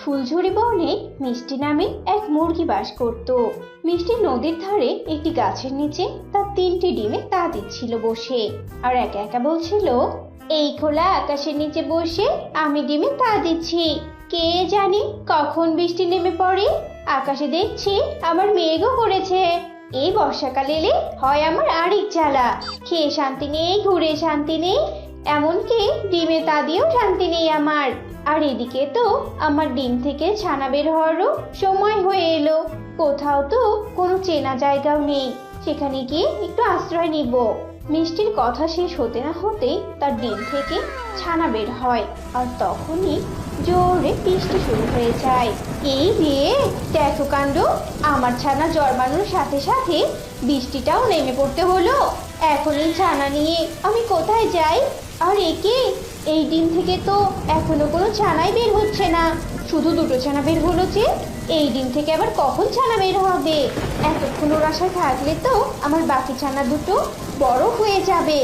ফুলঝুরি বনে মিষ্টি নামে এক মুরগি বাস করত। মিষ্টি নদীর ধারে একটি গাছের নিচে তার তিনটি ডিমে তা দিচ্ছিল বসে। আর একা একা বলছিল, এই খোলা আকাশের নিচে বসে আমি ডিমে তা দিচ্ছি। কে জানি কখন বৃষ্টি নেমে পড়ে? আকাশে দেখছি আমার মেঘও করেছে। এই বর্ষাকাল এলে হয় আমার আরেক জ্বালা। খেয়ে শান্তি নেই, ঘুরে শান্তি নেই, এমনকি ডিমে তা দিয়েও শান্তি নেই আমার। আর এদিকে তো আমার ডিম থেকে ছানা বের হওয়ারও সময় হয়ে এলো। কোথাও তো কোনো চেনা জায়গাও নেই। সেখানে গিয়ে একটু আশ্রয় নিব। মিষ্টির কথা শেষ হতে না হতেই তার ডিম থেকে ছানা বের হয় আর তখনই জোরে বৃষ্টি শুরু হয়ে যায়। এই রে দেখো কাণ্ড, আমার ছানা জন্মানোর সাথে সাথে বৃষ্টিটাও নেমে পড়তে হলো। এখন এই ছানা নিয়ে আমি কোথায় যাই? আর একে এই ডিম থেকে তো এখনও কোনো ছানাই বের হচ্ছে না। শুধু দুটো ছানা বের হলো যে, এই ডিম থেকে আবার কখন ছানা বের হবে? এতক্ষণ ওর আশায় থাকলে তো আমার বাকি ছানা দুটো বড় হয়ে যাবে।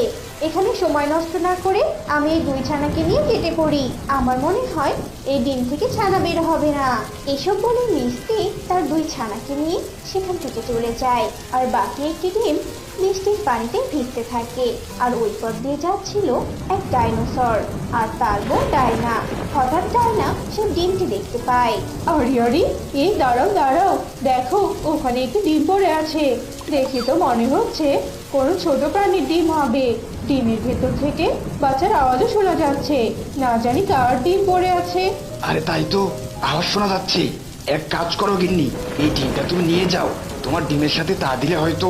এখানে সময় নষ্ট না করে আমি এই দুই ছানাকে নিয়ে কেটে পড়ি। আমার মনে হয় এই ডিম থেকে ছানা বের হবে না। এসব বলে মিষ্টি তার দুই ছানাকে নিয়ে সেখান থেকে চলে যায়। আর বাকি একটি ডিম মিষ্টির পানিতে ভিজতে থাকে। আর ওই পথ দিয়ে যাচ্ছিল এক ডাইনোসর। আর তার বোন ডায়না। হঠাৎ ডায়না সে ডিমটি দেখতে পায়। আরে আরে এই দাঁড়াও দাঁড়াও। দেখো ওখানে একটি ডিম পড়ে আছে। দেখে তো মনে হচ্ছে কোনো ছোট প্রাণীর ডিম হবে। ডিমের ভেতর থেকে বাচ্চার আওয়াজও শোনা যাচ্ছে। না জানি কার ডিম পড়ে আছে। আরে তাই তো। আওয়াজ শোনা যাচ্ছে। এক কাজ করো গিন্নি। এই ডিমটা তুমি নিয়ে যাও। তোমার ডিমের সাথে তা দিলে হয়তো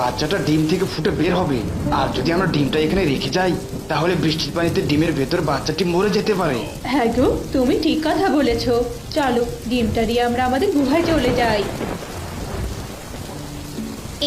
বাচ্চাটা ডিম থেকে ফুটে বের হবে। আর যদি আমরা ডিমটা এখানে রেখে যাই তাহলে বৃষ্টির পানিতে ডিমের ভেতর বাচ্চাটি মরে যেতে পারে। হ্যাঁ গো তুমি ঠিক কথা বলেছ। চলো ডিমটা দিয়ে আমরা আমাদের গুহায় চলে যাই।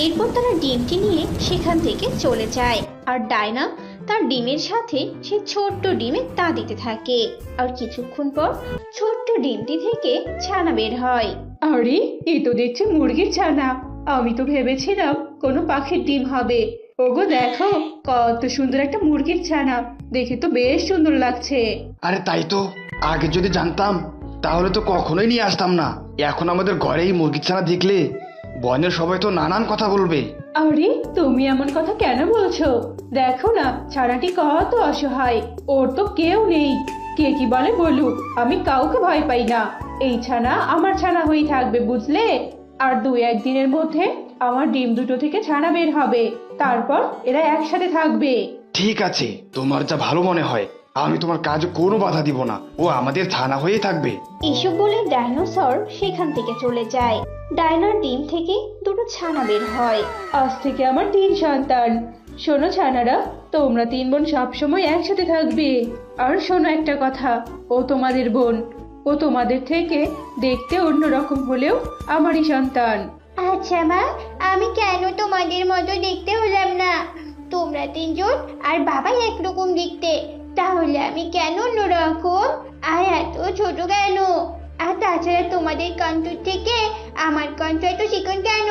এরপর তারা ডিমটি নিয়ে সেখান থেকে চলে যায়। আর ডায়না তার ডিমের সাথে সে ছোট্ট ডিমে তা দিতে থাকে। আর কিছুক্ষণ পর ছোট্ট ডিমটি থেকে ছানা বের হয়। আরে এ তো দেখছি মুরগির ছানা। আমি তো ভেবেছিলাম কোনো পাখির ডিম হবে। ওগো দেখো কত সুন্দর একটা মুরগির ছানা। দেখে তো বেশ সুন্দর লাগছে। আরে তাই তো আগে যদি জানতাম তাহলে তো কখনোই নিয়ে আসতাম না। এখন আমাদের ঘরে এই মুরগির ছানা দেখলে বনের সবাই তো নানান কথা বলবে। আরে তুমি এমন কথা কেন বলছো? দেখো না ছানাটি কত অসহায়। ওর তো কেউ নেই। কে কি বলে বলুক আমি কাউকে ভয় পাই না। এই ছানা আমার ছানা হয়েই থাকবে বুঝলে? আর দু একদিনের মধ্যে আমার ডিম দুটো থেকে ছানা বের হবে। তারপর এরা একসাথে থাকবে। ঠিক আছে তোমার যা ভালো মনে হয় আমি তোমার কাজে কোনো বাধা দিব না। ও আমাদের থানা হয়ে থাকবে। এসব বলে ডাইনোসর সেখান থেকে চলে যায়। ডায়নার ডিম থেকে দুটো ছানা বের হয়। আজ থেকে আমার তিন সন্তান। শোনো ছানারা তোমরা তিন বোন সবসময় একসাথে থাকবে। আর শোনো একটা কথা ও তোমাদের বোন। ও তোমাদের থেকে দেখতে অন্যরকম হলেও আমারই সন্তান। আচ্ছা মা আমি কেন তোমাদের মতো দেখতে হলাম না? তোমরা তিনজন আর বাবা একরকম দেখতে তাহলে আমি কেন অন্যরকম? আর এত ছোট কেন? আর তাছাড়া তোমাদের কণ্ঠর থেকে আমার কণ্ঠ এত চিকন কেন?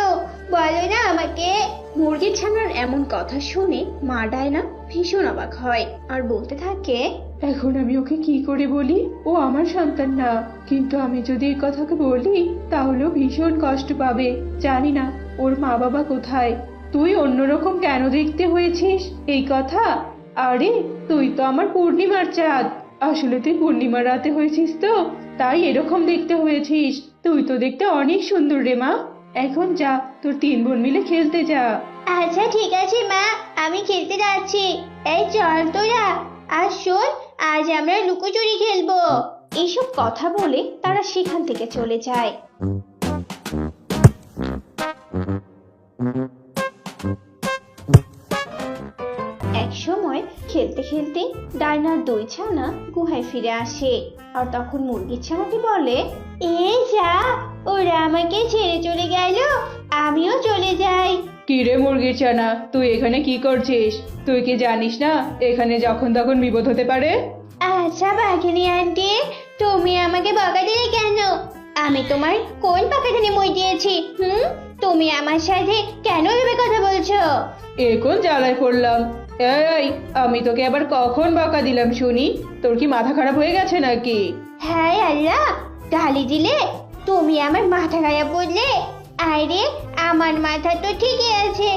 বলো না আমাকে। মুরগির ছানার এমন কথা শুনে মা ডায়না ভীষণ অবাক হয় আর বলতে থাকে এখন আমি ওকে কি করে বলি? ও আমার সন্তান না। কিন্তু আমি যদি এই কথাকে বলি তাহলেও ভীষণ কষ্ট পাবে। জানি না, ওর মা বাবা কোথায়? তুই অন্যরকম কেন দেখতে হয়েছিস? এই কথা? আরে, তুই তো আমার পূর্ণিমার চাঁদ। আসলে তুই পূর্ণিমার রাতে হয়েছিস তো, তাই এরকম দেখতে হয়েছিস। তুই তো দেখতে অনেক সুন্দর রে মা। এখন যা, তোর তিন বোন মিলে খেলতে যা। আচ্ছা ঠিক আছে মা, আমি খেলতে যাচ্ছি। এই চল তোরা। আর শোন আজ আমরা লুকোচুরি খেলব। এইসব কথা বলে তারা সেখান থেকে চলে যায়। এক সময় খেলতে খেলতে ডায়নার দুই ছানা গুহায় ফিরে আসে। আর তখন মুরগির ছানাটি বলে এ যা, ওরা আমাকে ছেড়ে চলে গেল, আমিও চলে যাই। কিরে মুরগির চানা তুই এখানে কি করছিস? তুই কি জানিস না এখানে যখন তখন বিপদ হতে পারে? আচ্ছা বাঘিনী আন্টি তুমি আমাকে বকা দিলে কেন? আমি তোমার কোন পাকাখানে মই দিয়েছি হুম? তুমি আমার সাথে কেন এভাবে কথা বলছো? এ কোন জ্বালায় পড়লাম? এই আমি তোকে আবার কখন বকা দিলাম শুনি? তোর কি মাথা খারাপ হয়ে গেছে নাকি? হ্যাঁ আল্লাহ গালি দিলে? তুমি আমার মাথা খারাপ বললে? আরে আমার মাথা তো ঠিকই আছে।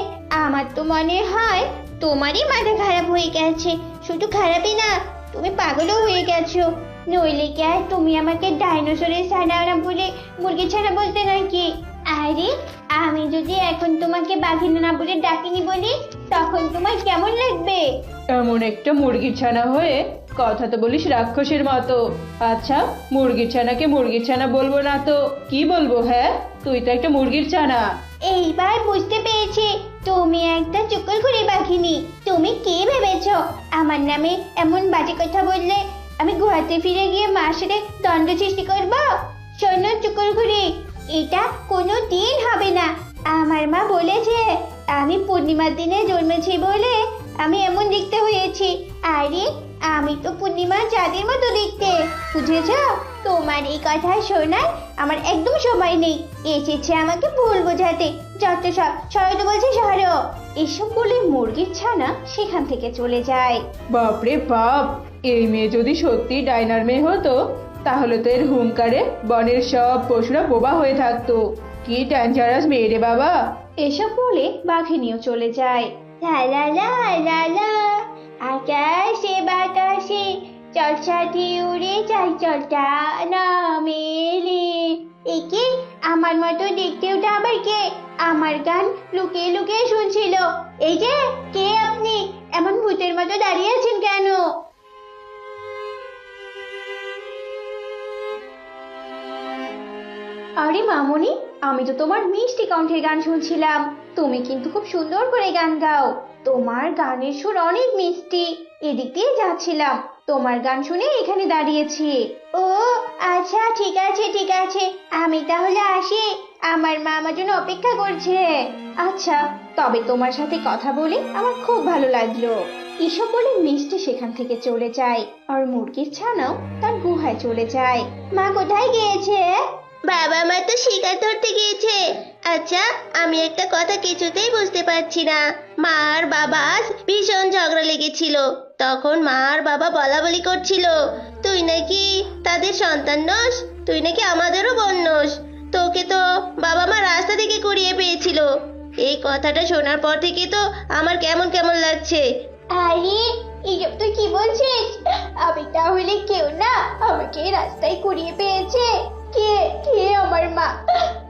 আমার তো মনে হয় তোমারই মাথা খারাপ হয়ে গেছে। শুধু খারাপই না, তুমি পাগলও হয়ে গেছো। নইলে কি আর তুমি আমাকে ডাইনোসরের ছানা বলে মুরগি ছানা বলতে নাকি? আরে, আমি যদি এখন তোমাকে বাঘিনা না বলে ডাকিনি বলি, তখন তোমার কেমন লাগবে? এমন একটা মুরগির ছানা হয়ে কথা তো বলিস রাক্ষসের মতো। আচ্ছা মুরগির ছানাকে মুরগির ছানা বলব না তো? কি বলব হ্যাঁ? তুই তো একটা মুরগির ছানা। এইবার বুঝতে পেরেছি, তুমি একটা চুকল ঘুরে বাঘিনি। তুমি কে ভেবেছ? আমার নামে এমন বাজে কথা বললে আমি গুহাতে ফিরে গিয়ে মার সাথে দণ্ড সৃষ্টি করব? শোনো চুকল ঘুরে এটা কোনো দিন হবে না। আমার মা বলেছে, আমি পূর্ণিমার দিনে জন্মেছি বলে আমি এমন দেখতে হয়েছি। আরে আমি তো পূর্ণিমার চাঁদের মতো দেখতে। বুঝেছ? তোমার এই কথা শোনার আমার একদম সময় নেই। এসেছে আমাকে ভুল বোঝাতে। যত সব সবাই তো বলছে সরো। এসব বলে মুরগির ছানা সেখান থেকে চলে যায়। বাপরে বাপ এই মেয়ে যদি সত্যি ডাইনার মেয়ে হতো তাহলে তো এর হুঙ্কারে বনের সব পশুরা বোবা হয়ে থাকতো। কি ডেঞ্জারাস মেয়ে রে বাবা। এসব বলে বাঘিনীও চলে যায়। লা আকাশে বাতাসে চলছাটি উড়ে যাই চলটা না মেলে। একে আমার মতো দেখতে ওটা আবার কে? আমার গান লুকিয়ে লুকিয়ে শুনছিল। এই যে, কে আপনি? এমন ভূতের মতো দাঁড়িয়ে আছেন কেন? আরে মামনি, আমি তো তোমার মিষ্টি কণ্ঠের গান শুনছিলাম। তুমি কিন্তু খুব সুন্দর করে গান গাও। তোমার গানের সুর অনেক মিষ্টি। এদিক দিয়ে যাচ্ছিলাম। তোমার গান শুনে এখানে দাঁড়িয়েছি। ও আচ্ছা ঠিক আছে ঠিক আছে। আমি তাহলে আসি। আমার মা আমার জন্য অপেক্ষা করছে। আচ্ছা তবে তোমার সাথে কথা বলে আমার খুব ভালো লাগল। এসব বলে মিষ্টি সেখান থেকে চলে যায়। আর মুরগির ছানাও তার গুহায় চলে যায়। মা কোথায় গিয়েছে? বাবা মা তো শিকার ধরতে গিয়েছে। আচ্ছা আমি একটা কথা কিছুতেই বুঝতে পারছি না। মা আর বাবা ভীষণ ঝগড়া লেগেছিল। তখন মা আর বাবা বলা বলি করছিল, তুই নাকি তাদের সন্তান নস, তুই নাকি আমাদেরও বোন নস। তোকে তো বাবা মা রাস্তা থেকে কুড়িয়ে পেয়েছিল। এই কথাটা শোনার পর থেকে তো আমার কেমন কেমন লাগছে। আরে, এসব তুই কি বলছিস? আমি তাহলে কেউ না আমাকে রাস্তায় কুড়িয়ে পেয়েছে। কে কে আমার মা?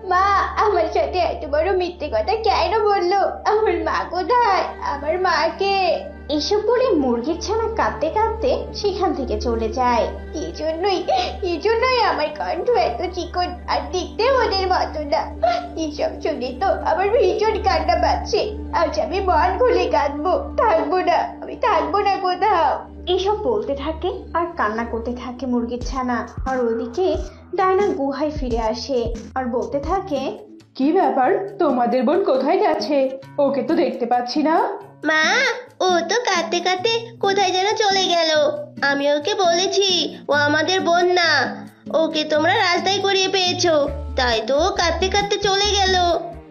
মা, আমার সাথে এত বড় মিথ্যে কথা কেন বলল? আমার মা কোথায়? আমার মাকে। এসব বলে মুরগির ছানা কাঁদতে কাঁদতে সেখান থেকে চলে যায়। এই জন্যই এই জন্যই আমার কণ্ঠ এত চিকন আর দেখতে ওদের মতো না। এসব শুনে তো আমার ভীষণ কান্না পাচ্ছে। আজ আমি মন খুলে কাঁদবো। থাকব না, আমি থাকব না কোথাও। এসব বলতে থাকে আর কান্না করতে থাকে মুরগির ছানা। আর ওদিকে ডায়না গুহায় ফিরে আসে আর বলতে থাকে কি ব্যাপার? তোমাদের বোন কোথায় গেছে? ওকে তো দেখতে পাচ্ছি না। মা ও তো কাঁদতে কাঁদতে কোথায় যেন চলে গেল। আমি ওকে বলেছি ও আমাদের বোন না। ওকে তোমরা রাস্তায় করিয়ে পেয়েছ তাই তো ও কাঁদতে কাঁদতে চলে গেল।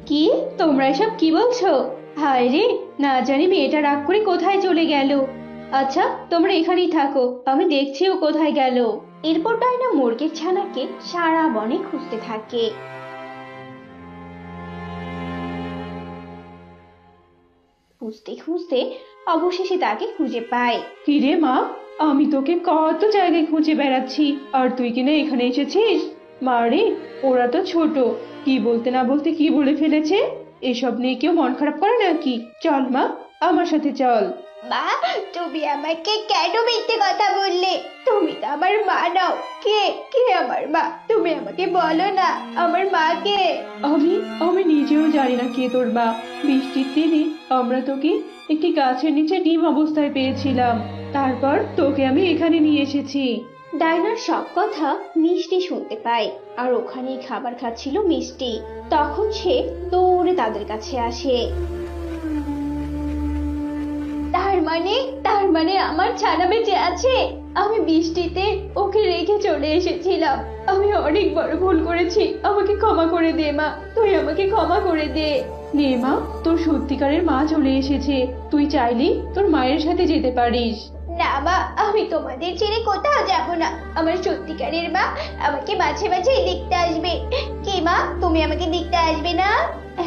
কি? তোমরা এসব কি বলছো? হায় রে না জানি মেয়েটা রাগ করে কোথায় চলে গেল। আচ্ছা তোমরা এখানেই থাকো। আমি দেখছি ও কোথায় গেল। এরপর ডাইনা মুরগির ছানাকে সারা বনে খুঁজতে থাকে। খুঁজতে খুঁজতে অবশেষে তাকে খুঁজে পায়। কি রে মা, আমি তোকে কত জায়গায় খুঁজে বেড়াচ্ছি। আর তুই কিনা এখানে এসেছিস? মা রে, ওরা তো ছোট। কি বলতে না বলতে কি বলে ফেলেছে? এসব নিয়ে কেউ মন খারাপ করে নাকি? চল মা, আমার সাথে চল। মা তুমি আমাকে কেন মিথ্যে কথা বললে? তুমি তো আমার মা নাও। কে? কে আমার মা? তুমি আমাকে বলো না আমার মা কে আমি আমি নিজেও জানি না কে তোর মা। বৃষ্টির দিনে আমরা তোকে একটি গাছের নিচে ডিম অবস্থায় পেয়েছিলাম। তারপর তোকে আমি এখানে নিয়ে এসেছি। ডাইনার সব কথা মিষ্টি শুনতে পায় আর ওখানেই খাবার খাচ্ছিল মিষ্টি। তখন সে দৌড়ে তাদের কাছে আসে। মানে তার মানে আমার ছানা বেঁচে আছে। আমি বৃষ্টিতে ওকে রেখে চলে এসেছিলাম। আমি অনেক বড় ভুল করেছি। আমাকে ক্ষমা করে দে মা। তুই আমাকে ক্ষমা করে দে। নে মা তোর সত্যিকারের মা চলে এসেছে। তুই চাইলি তোর মায়ের সাথে যেতে পারিস। না মা আমি তোমাদের ছেড়ে কোথাও যাব না। আমার সত্যিকারের মা আমাকে মাঝে মাঝে দেখতে আসবে। কি মা? তুমি আমাকে দেখতে আসবে না?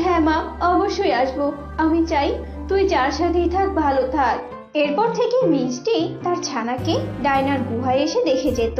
হ্যাঁ মা অবশ্যই আসব। আমি চাই তুই যার সাথেই থাক ভালো থাক। এরপর থেকে মিষ্টি তার ছানাকে ডায়নার গুহায় এসে দেখে যেত।